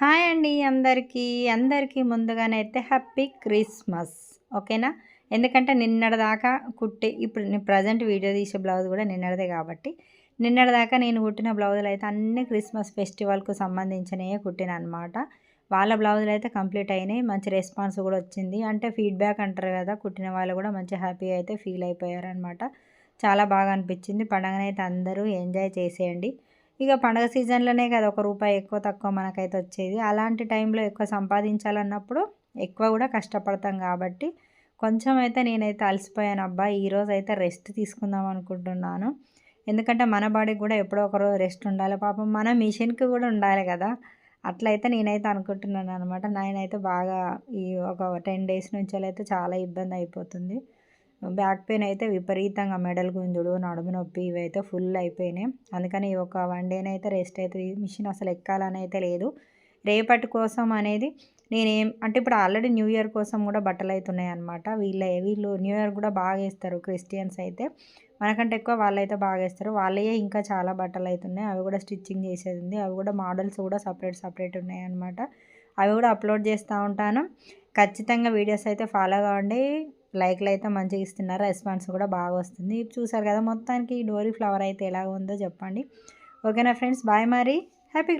Hi అండి అందరికీ. అందరికీ ముందుగానైతే హ్యాపీ క్రిస్మస్. ఓకేనా? ఎందుకంటే నిన్నటిదాకా కుట్టి ఇప్పుడు నేను ప్రజెంట్ వీడియో తీసే బ్లౌజ్ కూడా నిన్నటిదే కాబట్టి నిన్నటిదాకా నేను కుట్టిన బ్లౌజులు అయితే అన్ని క్రిస్మస్ ఫెస్టివల్కు సంబంధించినవే కుట్టిన అనమాట వాళ్ళ బ్లౌజులు అయితే కంప్లీట్ అయినాయి. మంచి రెస్పాన్స్ కూడా వచ్చింది. అంటే ఫీడ్బ్యాక్ అంటారు కదా కుట్టిన వాళ్ళు కూడా మంచి హ్యాపీగా అయితే ఫీల్ అయిపోయారనమాట. చాలా బాగా అనిపించింది. పండగనైతే అందరూ ఎంజాయ్ చేసేయండి. ఇక పండగ సీజన్లోనే కదా ఒక రూపాయి ఎక్కువ తక్కువ మనకైతే వచ్చేది. అలాంటి టైంలో ఎక్కువ సంపాదించాలన్నప్పుడు ఎక్కువ కూడా కష్టపడతాం కాబట్టి కొంచెం అయితే నేనైతే అలసిపోయాను. అబ్బా ఈరోజు అయితే రెస్ట్ తీసుకుందాం అనుకుంటున్నాను. ఎందుకంటే మన బాడీకి కూడా ఎప్పుడో ఒకరోజు రెస్ట్ ఉండాలి. పాపం మన మిషన్కి కూడా ఉండాలి కదా. అట్లయితే నేనైతే అనుకుంటున్నాను అనమాట నేనైతే బాగా ఈ ఒక టెన్ డేస్ నుంచి అయితే చాలా ఇబ్బంది అయిపోతుంది. బ్యాక్ పెయిన్ అయితే విపరీతంగా మెడల్ గుంజుడు నడుము నొప్పి ఇవైతే ఫుల్ అయిపోయినాయి. అందుకని ఒక వన్ డేనైతే రెస్ట్ అయితే మిషన్ అసలు ఎక్కాలని అయితే లేదు. రేపటి కోసం అనేది నేనేం అంటే ఇప్పుడు ఆల్రెడీ న్యూ ఇయర్ కోసం కూడా బట్టలు అవుతున్నాయి అనమాట వీళ్ళ వీళ్ళు న్యూ ఇయర్ కూడా బాగా వేస్తారు క్రిస్టియన్స్ అయితే. మనకంటే ఎక్కువ వాళ్ళైతే బాగా వేస్తారు. వాళ్ళయే ఇంకా చాలా బట్టలు అవుతున్నాయి అవి కూడా స్టిచ్చింగ్ చేసేది ఉంది. అవి కూడా మోడల్స్ కూడా సపరేట్ సపరేట్ ఉన్నాయి అనమాట అవి కూడా అప్లోడ్ చేస్తూ ఉంటాను. ఖచ్చితంగా వీడియోస్ అయితే ఫాలో కావండి. లైక్లు అయితే మంచిగా ఇస్తున్నారు. రెస్పాన్స్ కూడా బాగా వస్తుంది. చూసారు కదా మొత్తానికి ఈ డోరీ ఫ్లవర్ అయితే ఎలా ఉందో చెప్పండి. ఓకేనా ఫ్రెండ్స్ బాయ్ మరి. హ్యాపీ